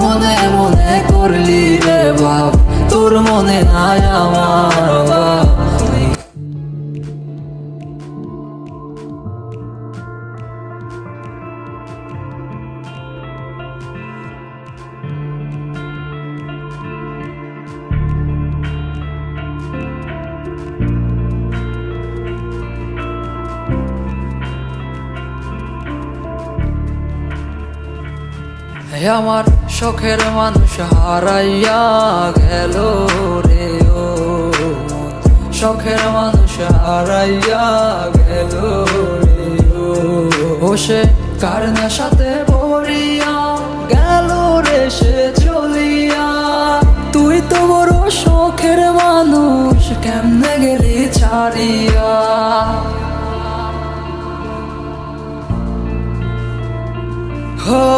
মনে মনে করলি রে বাপ তোর মনে নাই আমার। আমার শখের মানুষ, হারাইয়া গেল রে ও শখের মানুষ, হারাইয়া গেল রে ও। সে কার সাথে পড়িয়া গেল রে, সে চলিয়া। তুই তো বড় শখের মানুষ, কেমনে গেলি ছাড়িয়া? Oh